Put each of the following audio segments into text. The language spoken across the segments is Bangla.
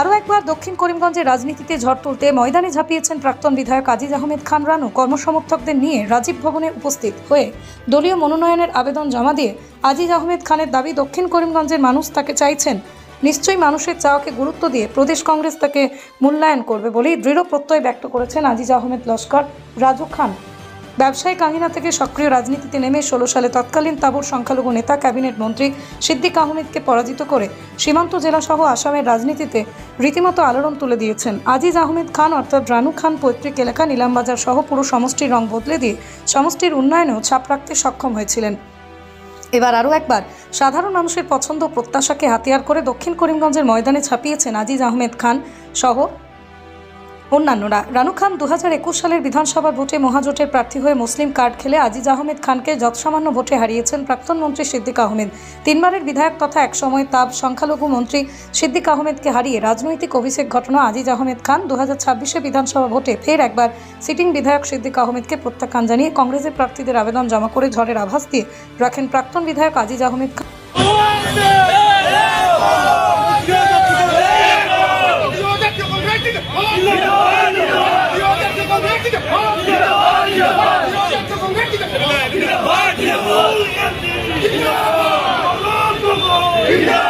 আরও একবার দক্ষিণ করিমগঞ্জের রাজনীতিতে ঝড় তুলতে ময়দানে ঝাঁপিয়েছেন প্রাক্তন বিধায়ক আজিজ আহমেদ খান রানু। কর্মসমর্থকদের নিয়ে রাজীব ভবনে উপস্থিত হয়ে দলীয় মনোনয়নের আবেদন জমা দিয়ে আজিজ আহমেদ খানের দাবি দক্ষিণ করিমগঞ্জের মানুষ তাকে চাইছেন। নিশ্চয়ই মানুষের চাওয়াকে গুরুত্ব দিয়ে প্রদেশ কংগ্রেস তাকে মূল্যায়ন করবে বলেই দৃঢ় প্রত্যয় ব্যক্ত করেছেন আজিজ আহমেদ লস্কর, রাজু খান। ব্যবসায়িক আঙিনা থেকে সক্রিয় রাজনীতিতে নেমে ষোলো সালে তৎকালীন তাবর সংখ্যালঘু নেতা, ক্যাবিনেট মন্ত্রী সিদ্দিক আহমেদকে পরাজিত করে সীমান্ত জেলাসহ আসামের রাজনীতিতে রীতিমতো আলোড়ন তুলে দিয়েছেন। আজিজ আহমেদ খান অর্থাৎ রানু খান পৈতৃক এলাকা নিলামবাজার সহ পুরো সমষ্টির রং বদলে দিয়ে সমষ্টির উন্নয়নেও ছাপ রাখতে সক্ষম হয়েছিলেন। এবার আরও একবার, সাধারণ মানুষের পছন্দ প্রত্যাশাকে হাতিয়ার করে দক্ষিণ করিমগঞ্জের ময়দানে ছাপিয়েছেন আজিজ আহমেদ খান সহ অন্যান্যরা। রানু খান দু হাজার একুশ সালের বিধানসভা ভোটে মহাজোটের প্রার্থী হয়ে মুসলিম কার্ড খেলে আজিজ আহমেদ খানকে যৎসামান্য ভোটে হারিয়েছেন প্রাক্তন মন্ত্রী সিদ্দিক আহমেদ। তিনবারের বিধায়ক তথা একসময় তাপ সংখ্যালঘু মন্ত্রী সিদ্দিক আহমেদকে হারিয়ে রাজনৈতিক অভিষেক ঘটনা আজিজ আহমেদ খান দু হাজার ছাব্বিশে বিধানসভা ভোটে ফের একবার সিটিং বিধায়ক সিদ্দিক আহমেদকে প্রত্যাখ্যান জানিয়ে কংগ্রেসের প্রার্থীদের আবেদন জমা করে ঝড়ের আভাস দিয়ে রাখেন প্রাক্তন বিধায়ক Aziz Ahmed Khan. 위대한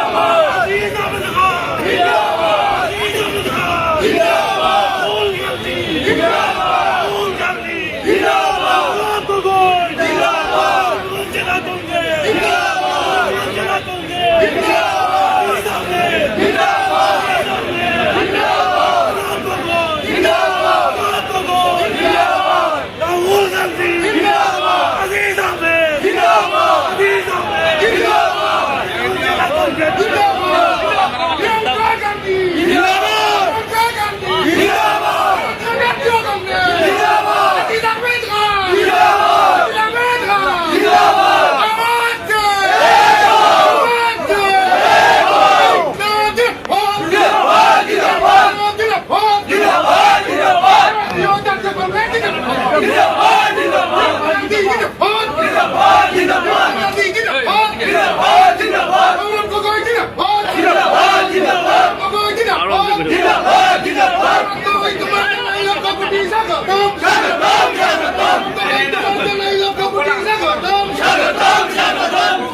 đi rác ở tôm rác ở tôm rác ở tôm tôi đến từ tôm tương lai lớp không có đi rác ở tôm rác ở tôm rác ở tôm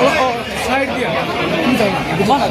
Oh, oh, side dia. Ini dah. Gimana?